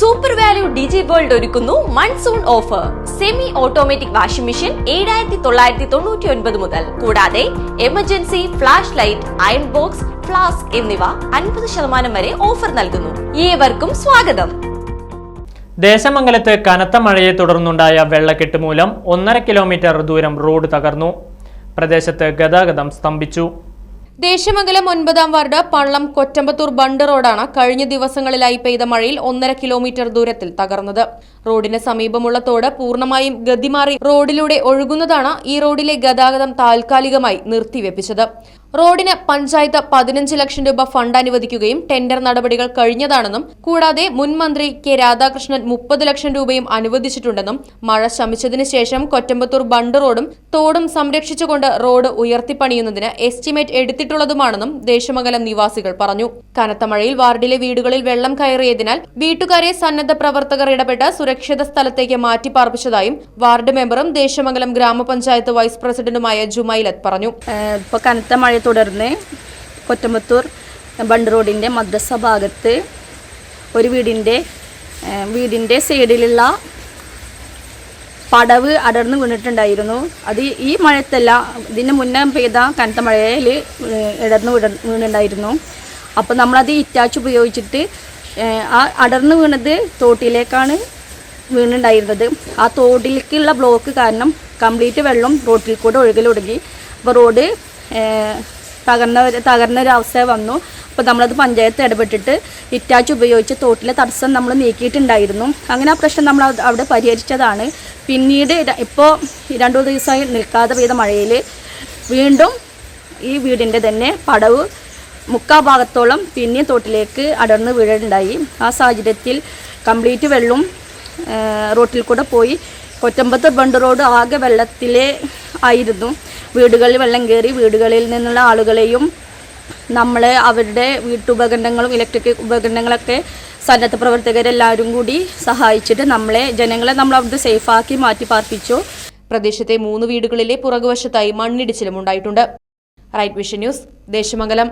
Super value ഡിജി world ഒരുക്കുന്നു monsoon offer semi automatic washing machine ഏഴായിരത്തി തൊള്ളായിരത്തി തൊണ്ണൂറ്റി ഒൻപത് മുതൽ. കൂടാതെ emergency flash light iron box flask എന്നിവ അൻപത് ശതമാനം വരെ ഓഫർ നൽകുന്നു. ഏവർക്കും സ്വാഗതം. ദേശമംഗലത്ത് കനത്ത മഴയെ തുടർന്നുണ്ടായ വെള്ളക്കെട്ട് മൂലം ഒന്നര കിലോമീറ്റർ ദൂരം റോഡ് തകർന്നു. പ്രദേശത്ത് ഗതാഗതം സ്തംഭിച്ചു. ദേശമംഗലം ഒൻപതാം വാർഡ് പള്ളം കൊറ്റമ്പത്തൂർ ബണ്ട് റോഡാണ് കഴിഞ്ഞ ദിവസങ്ങളിലായി പെയ്ത മഴയിൽ ഒന്നര കിലോമീറ്റർ ദൂരത്തിൽ തകർന്നത്. റോഡിന് സമീപമുള്ള തോട് പൂർണമായും ഗതിമാറി റോഡിലൂടെ ഒഴുകുന്നതാണ് ഈ റോഡിലെ ഗതാഗതം താൽക്കാലികമായി നിർത്തിവെപ്പിച്ചത്. റോഡിന് പഞ്ചായത്ത് പതിനഞ്ച് ലക്ഷം രൂപ ഫണ്ട് അനുവദിക്കുകയും ടെൻഡർ നടപടികൾ കഴിഞ്ഞതാണെന്നും കൂടാതെ മുൻ മന്ത്രി കെ രാധാകൃഷ്ണൻ മുപ്പത് ലക്ഷം രൂപയും അനുവദിച്ചിട്ടുണ്ടെന്നും മഴ ശമിച്ചതിന് ശേഷം കൊറ്റമ്പത്തൂർ ബണ്ട് റോഡും തോടും സംരക്ഷിച്ചുകൊണ്ട് റോഡ് ഉയർത്തിപ്പണിയുന്നതിന് എസ്റ്റിമേറ്റ് എടുത്തിട്ടുള്ളതുമാണെന്നും ദേശമംഗലം നിവാസികൾ പറഞ്ഞു കനത്ത മഴയിൽ വാർഡിലെ വീടുകളിൽ വെള്ളം കയറിയതിനാൽ വീട്ടുകാരെ സന്നദ്ധ പ്രവർത്തകർ ഇടപെട്ട് സുരക്ഷിത സ്ഥലത്തേക്ക് മാറ്റി പാർപ്പിച്ചതായും വാർഡ് മെമ്പറും ദേശമംഗലം ഗ്രാമപഞ്ചായത്ത് വൈസ് പ്രസിഡന്റുമായ ജുമൈലത്ത് പറഞ്ഞു. ഇപ്പോൾ കനത്ത മഴയെ തുടർന്ന് കൊറ്റമ്പത്തൂർ ബണ്ട് റോഡിന്റെ മദ്രസ ഭാഗത്ത് ഒരു വീടിന്റെ വീടിന്റെ സൈഡിലുള്ള പടവ് അടർന്നു വീണിട്ടുണ്ടായിരുന്നു. അത് ഈ മഴത്തല്ല ഇതിന് മുന്നേ പെയ്ത കനത്ത മഴയിൽ ഇടർന്നു വീണുണ്ടായിരുന്നു. അപ്പോൾ നമ്മളത് ഇറ്റാച്ച് ഉപയോഗിച്ചിട്ട് ആ അടർന്നു വീണത് തോട്ടിലേക്കാണ് വീണുണ്ടായിരുന്നത്. ആ തോട്ടിലേക്കുള്ള ബ്ലോക്ക് കാരണം കംപ്ലീറ്റ് വെള്ളം റോട്ടിൽ കൂടെ ഒഴുകൽ തുടങ്ങി അപ്പോൾ റോഡ് തകർന്ന തകർന്ന ഒരു അവസ്ഥ വന്നു. അപ്പോൾ നമ്മളത് പഞ്ചായത്ത് ഇടപെട്ടിട്ട് ഇറ്റാച്ച് ഉപയോഗിച്ച് തോട്ടിലെ തടസ്സം നമ്മൾ നീക്കിയിട്ടുണ്ടായിരുന്നു. അങ്ങനെ ആ പ്രശ്നം നമ്മൾ അവിടെ പരിഹരിച്ചതാണ്. പിന്നീട് ഇപ്പോൾ രണ്ടു ദിവസമായി നിൽക്കാതെ പെയ്ത മഴയിൽ വീണ്ടും ഈ വീടിന്റെ തന്നെ പടവ് മുക്കാ ഭാഗത്തോളം പിന്നെ തോട്ടിലേക്ക് അടർന്ന് വീഴുണ്ടായി ആ സാഹചര്യത്തിൽ കംപ്ലീറ്റ് വെള്ളം റോട്ടിൽ കൂടെ പോയി. കൊറ്റമ്പത്ത് ബണ്ട് റോഡ് ആകെ വെള്ളത്തിലെ ആയിരുന്നു. വീടുകളിൽ വെള്ളം കയറി വീടുകളിൽ നിന്നുള്ള ആളുകളെയും നമ്മൾ അവരുടെ വീട്ടുപകരണങ്ങളും ഇലക്ട്രിക് ഉപകരണങ്ങളൊക്കെ സന്നദ്ധ പ്രവർത്തകരെല്ലാവരും കൂടി സഹായിച്ചിട്ട് നമ്മളെ ജനങ്ങളെ നമ്മൾ അവിടുന്ന് സേഫാക്കി മാറ്റി പാർപ്പിച്ചു. പ്രദേശത്തെ മൂന്ന് വീടുകളിലെ പുറകുവശത്തായി മണ്ണിടിച്ചിലും ഉണ്ടായിട്ടുണ്ട്. Right vision news Desamangalam.